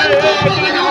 BNP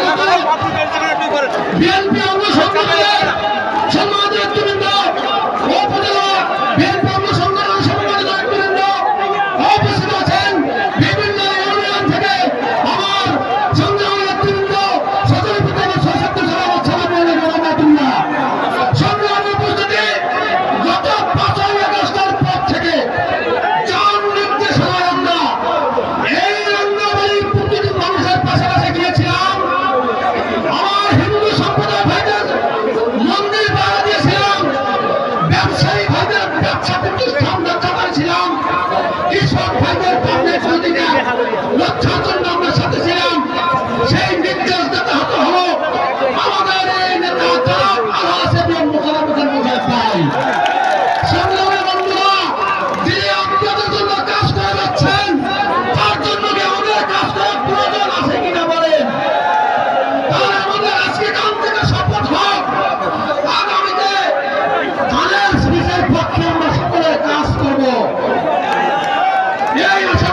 কৃষক ভাইদের Yeah,